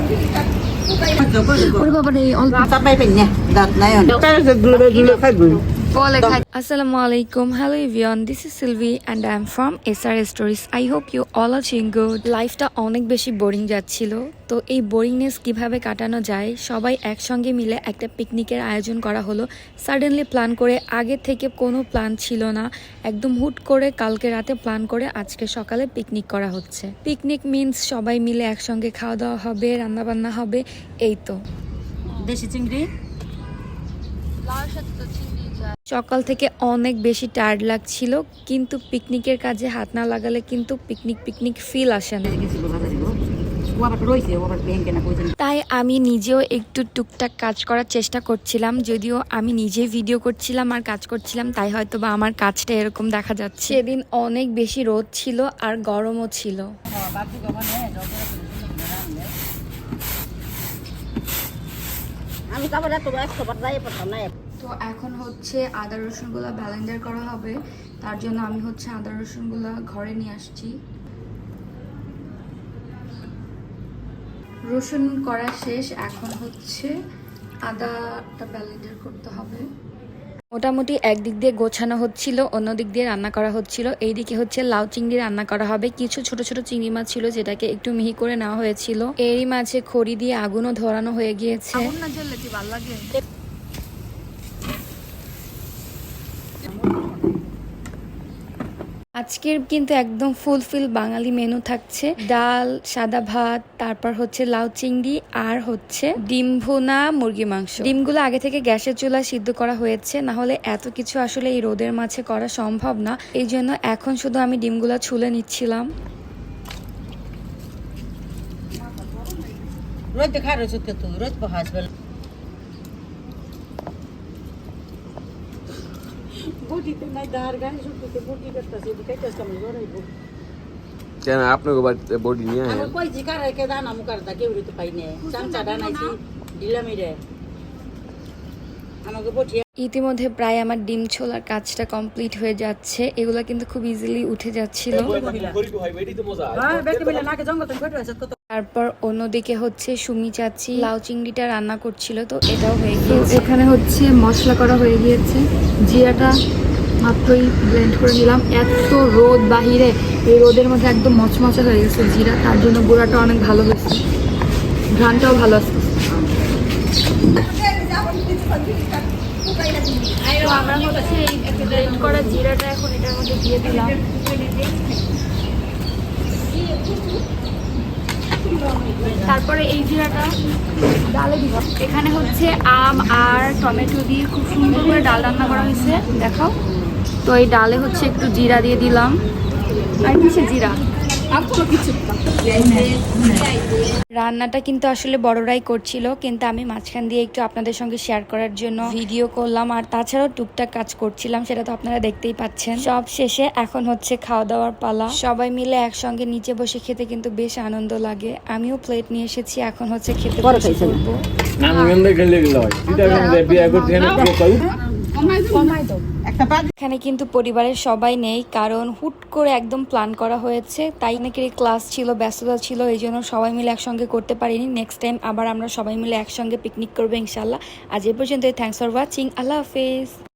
Ano ba ba na yung... Sabay pa niya. Dot na yun. Pero sa gulo-gulo ka Assalamu alaikum. Hello everyone. This is Sylvie and I am from SR Stories. I hope you all are doing good. লাইফটা অনেক বেশি boring যাচ্ছিল তো এই boringness কীভাবে কাটানো যায় সবাই একসঙ্গে মিলে একটা পিকনিকের আয়োজন করা হলো সাডেনলি প্ল্যান করে আগে থেকে কোনো প্ল্যান ছিল না একদম হুট করে কালকে রাতে প্ল্যান করে আজকে সকালে পিকনিক করা হচ্ছে পিকনিক মিন্স সবাই মিলে একসঙ্গে খাওয়া দাওয়া হবে রান্না বান্না হবে এই তো Desi chingri? সকাল থেকে অনেক বেশি টায়ার্ড লাগছিল, কিন্তু পিকনিকের কাজে হাত না লাগালে কিন্তু পিকনিক পিকনিক ফিল আসে না. তাই আমি নিজেও একটু টুকটাক কাজ করার চেষ্টা করছিলাম, যদিও আমি নিজে ভিডিও করছিলাম আর কাজ করছিলাম, তাই হয়তো বা আমার কাজটা এরকম দেখা যাচ্ছে সেদিন অনেক বেশি রোদ ছিল আর গরমও ছিল to ba? Sobat tayo pa tanay. তো এখন হচ্ছে আদা, রসুনগুলো ব্যালেন্ডার করা হবে। তার জন্য আমি হচ্ছে আদা, রসুনগুলো ঘরে নিয়ে আসছি। রসুন করা শেষ। এখন হচ্ছে আদাটা ব্যালেন্ডার করতে হবে। মোটামুটি একদিক দিয়ে গোছানো হচ্ছিল অন্য দিক দিয়ে রান্না করা হচ্ছিল। এইদিকে হচ্ছে লাউ চিংড়ি রান্না করা হবে। কিছু ছোট ছোট চিংড়ি মাছ ছিল যেটাকে একটু মিহি করে নেওয়া হয়েছিল। এরই মাঝে খড়ি দিয়ে আগুনও ধরানো হয়ে গিয়েছে। আজকের কিন্তু একদম ফুলফিল বাঙালি মেনু থাকছে। ডাল, সাদা ভাত, তারপর হচ্ছে লাউ চিংড়ি আর হচ্ছে ডিম ভুনা মুরগি মাংস। ডিমগুলো আগে থেকে গ্যাসের চুলা সিদ্ধ করা হয়েছে, না হলে এত কিছু আসলে এই রোদের মাঝে করা সম্ভব না। এই জন্য এখন শুধু আমি ডিমগুলো ছুলে নিচ্ছিলাম। Roit de karo sut te নাই দার গান শুনতে তে বডি করতেছে দি কাইতে সামনে জড়াইবো কেন আপনাকে বাড়িতে বডি নিয়ে আমি কই জি কারে কে দানা? করতা কেউ রিতে পাইনে চামচা ডানাইছি দিলামিরে আমাকে বটি ইতিমধ্যে প্রায় আমার ডিম ছোলার কাজটা কমপ্লিট হয়ে যাচ্ছে। এগুলো কিন্তু খুব ইজিলি উঠে যাচ্ছিল। তারপর অন্যদিকে হচ্ছে সুমি চাচি লাউ চিংড়িটা রান্না করছিল তো এটাও হয়ে গিয়েছে। এখানে হচ্ছে মশলা করা হয়ে গিয়েছে। জিরাটা মাত্রই ব্লেন্ড করে নিলাম। এত রোদ বাহিরে এই রোদের মধ্যে একদম মচমচা হয়ে গেছে জিরা তার জন্য গুঁড়াটা অনেক ভালো হয়েছে। ঘ্রানটাও ভালো আসছে। আমরা হচ্ছে এই ব্লেন্ড করা জিরাটা এখন এটার মধ্যে দিয়ে দিলাম। তারপরে এই জিরাটা ডালে দিব। এখানে হচ্ছে আম আর টমেটো দিয়ে খুব সুন্দর করে ডাল রান্না করা হয়েছে। দেখাও। তো এই ডালে হচ্ছে একটু জিরা দিয়ে দিলাম। আর কিসে জিরা? রান্নাটা কিন্তু আসলে বড়রাই করছিল কিন্তু আমি মাঝখান দিয়ে একটু আপনাদের সঙ্গে শেয়ার করার জন্য ভিডিও করলাম। আর তাছাড়াও টুকটাক কাজ করছিলাম সেটা তো আপনারা দেখতেই পাচ্ছেন। সব শেষে এখন হচ্ছে খাওয়া দাওয়ার পালা। সবাই মিলে একসঙ্গে নিচে বসে খেতে কিন্তু বেশ আনন্দ লাগে। আমিও প্লেট নিয়ে এসেছি এখন হচ্ছে খেতে বড় এখানে কিন্তু পরিবারের সবাই নেই, কারণ হুট করে একদম প্ল্যান করা হয়েছে। তাই নাকি ক্লাস ছিল, ব্যস্ততা ছিল, এই জন্য সবাই মিলে একসঙ্গে করতে পারিনি। নেক্সট টাইম আবার আমরা সবাই মিলে একসঙ্গে পিকনিক করব ইনশাল্লাহ আজ এ পর্যন্ত থ্যাংকস ফর ওয়াচিং আল্লাহ হাফেজ।